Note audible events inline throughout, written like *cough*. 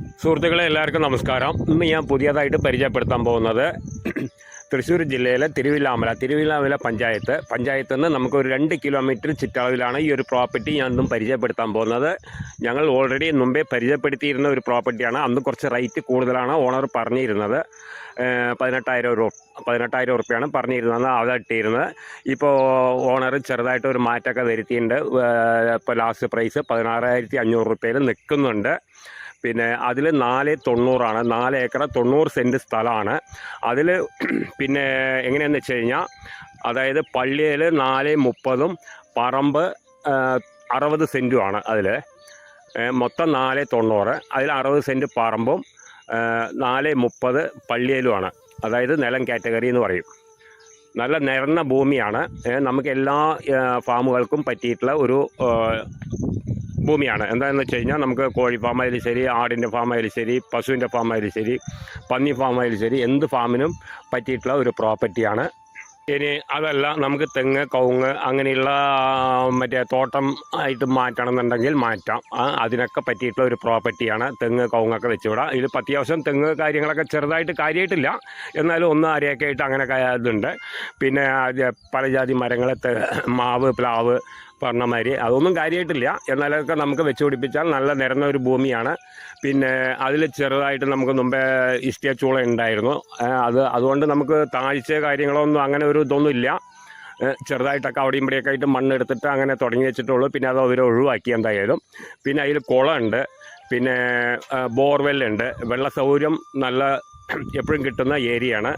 സുഹൃത്തുക്കളെ എല്ലാവർക്കും നമസ്കാരം. ഇന്ന് ഞാൻ പുതിയതായിട്ട് പരിചയപ്പെടുത്താൻ പോകുന്നത് തൃശ്ശൂർ ജില്ലയിലെ തിരുവില്ലാമല തിരുവില്ലാമല പഞ്ചായത്ത്. പഞ്ചായത്തിൽ നിന്ന് നമുക്ക് ഒരു രണ്ട് കിലോമീറ്റർ ചുറ്റളവിലാണ് ഈ ഒരു പ്രോപ്പർട്ടി ഞാൻ ഇന്നും പരിചയപ്പെടുത്താൻ പോകുന്നത്. ഞങ്ങൾ ഓൾറെഡി മുമ്പേ പരിചയപ്പെടുത്തിയിരുന്ന ഒരു പ്രോപ്പർട്ടിയാണ്. അന്ന് കുറച്ച് റേറ്റ് കൂടുതലാണ് ഓണർ പറഞ്ഞിരുന്നത്. പതിനെട്ടായിരം രൂപ പതിനെട്ടായിരം ഉറുപ്പ്യാണ് പറഞ്ഞിരുന്നത് അത് ഇട്ടിരുന്നത്. ഇപ്പോൾ ഓണർ ചെറുതായിട്ട് ഒരു മാറ്റമൊക്കെ വരുത്തിയിട്ടുണ്ട്. ഇപ്പോൾ ലാസ്റ്റ് പ്രൈസ് പതിനാറായിരത്തി അഞ്ഞൂറ് റുപ്യയിൽ നിൽക്കുന്നുണ്ട്. പിന്നെ അതിൽ നാല് തൊണ്ണൂറാണ്. നാല് ഏക്കർ തൊണ്ണൂറ് സെന്റ് സ്ഥലമാണ്. അതിൽ *clears throat* പിന്നെ എങ്ങനെയാണെന്ന് വെച്ച് കഴിഞ്ഞാൽ അതായത് പള്ളിയിൽ നാല് മുപ്പതും പറമ്പ് അറുപത് സെന്റുമാണ് അതിൽ മൊത്തം നാല് തൊണ്ണൂറ് അതിൽ അറുപത് സെന്റ് പറമ്പും നാല് മുപ്പത് പള്ളിയിലുമാണ് അതായത് നിലം കാറ്റഗറി എന്ന് പറയും. നല്ല നിരന്ന ഭൂമിയാണ്. നമുക്ക് എല്ലാ ഫാമുകൾക്കും പറ്റിയിട്ടുള്ള ഒരു ഭൂമിയാണ്. എന്താണെന്ന് വെച്ച് കഴിഞ്ഞാൽ നമുക്ക് കോഴി ഫാമായാലും ശരി ആടിന്റെ ഫാമായാലും ശരി പശുവിന്റെ ഫാമായാലും ശരി പന്നി ഫാമായാലും ശരി എന്ത് ഫാമിനും പറ്റിയിട്ടുള്ള ഒരു പ്രോപ്പർട്ടിയാണ് ഇനി അതല്ല നമുക്ക് തെങ്ങ് കവുങ്ങ് അങ്ങനെയുള്ള മറ്റേ തോട്ടം ആയിട്ട് മാറ്റണം എന്നുണ്ടെങ്കിൽ മാറ്റാം അതിനൊക്കെ പറ്റിയിട്ടുള്ള ഒരു പ്രോപ്പർട്ടിയാണ് തെങ്ങ് കവുങ്ങൊക്കെ വെച്ചുവിടാം ഇതിൽ അത്യാവശ്യം തെങ്ങ് കാര്യങ്ങളൊക്കെ ചെറുതായിട്ട് കാര്യമായിട്ടില്ല എന്നാലും ഒന്ന് അരയൊക്കെ ആയിട്ട് അങ്ങനെ ഇതുണ്ട്. പിന്നെ പല ജാതി മരങ്ങൾ മാവ് പ്ലാവ് പറഞ്ഞ മാതിരി അതൊന്നും കാര്യമായിട്ടില്ല എന്നാലൊക്കെ നമുക്ക് വെച്ച് പിടിപ്പിച്ചാൽ നല്ല നിരന്ന ഒരു ഭൂമിയാണ്. പിന്നെ അതിൽ ചെറുതായിട്ട് നമുക്ക് മുമ്പേ ഇഷ്ടിയ ചൂള ഉണ്ടായിരുന്നു. അത് അതുകൊണ്ട് നമുക്ക് താഴ്ച കാര്യങ്ങളൊന്നും അങ്ങനെ ഒരു ഇതൊന്നും ഇല്ല. ചെറുതായിട്ടൊക്കെ അവിടെയും ഇവിടെയൊക്കെ ആയിട്ട് മണ്ണെടുത്തിട്ട് അങ്ങനെ തുടങ്ങി വെച്ചിട്ടുള്ളൂ. പിന്നെ അത് അവർ ഒഴിവാക്കി എന്തായാലും. പിന്നെ അതിൽ കുളമുണ്ട് പിന്നെ ബോർവെല്ലുണ്ട് വെള്ള സൗകര്യം നല്ല എപ്പോഴും കിട്ടുന്ന ഏരിയയാണ്.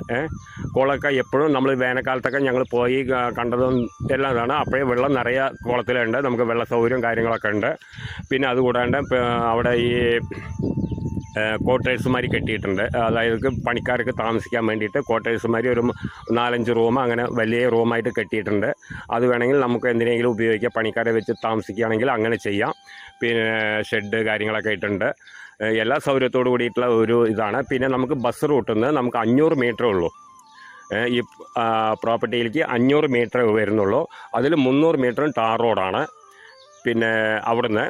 കുളമൊക്കെ എപ്പോഴും നമ്മൾ വേനൽക്കാലത്തൊക്കെ ഞങ്ങൾ പോയി കണ്ടതും എല്ലാം ഇതാണ്. അപ്പോഴേ വെള്ളം നിറയെ കുളത്തിലുണ്ട്. നമുക്ക് വെള്ള സൗകര്യം കാര്യങ്ങളൊക്കെ ഉണ്ട്. പിന്നെ അതുകൂടാണ്ട് അവിടെ ഈ ക്വാർട്ടേഴ്സുമാർ കെട്ടിയിട്ടുണ്ട്. അതായത് പണിക്കാർക്ക് താമസിക്കാൻ വേണ്ടിയിട്ട് ക്വാർട്ടേഴ്സുമാർ ഒരു നാലഞ്ച് റൂം അങ്ങനെ വലിയ റൂമായിട്ട് കെട്ടിയിട്ടുണ്ട്. അത് വേണമെങ്കിൽ നമുക്ക് എന്തിനെങ്കിലും ഉപയോഗിക്കാം. പണിക്കാരെ വെച്ച് താമസിക്കുകയാണെങ്കിൽ അങ്ങനെ ചെയ്യാം. പിന്നെ ഷെഡ് കാര്യങ്ങളൊക്കെ ഇട്ടുണ്ട് എല്ലാ സൗകര്യത്തോടു കൂടിയിട്ടുള്ള ഒരു ഇതാണ്. പിന്നെ നമുക്ക് ബസ് റൂട്ടിൽ നിന്ന് നമുക്ക് അഞ്ഞൂറ് മീറ്റർ ഉള്ളൂ. ഈ പ്രോപ്പർട്ടിയിലേക്ക് അഞ്ഞൂറ് മീറ്റർ വരുന്നുള്ളൂ. അതിൽ മുന്നൂറ് മീറ്ററും ടാർ റോഡാണ് പിന്നെ അവിടുന്ന്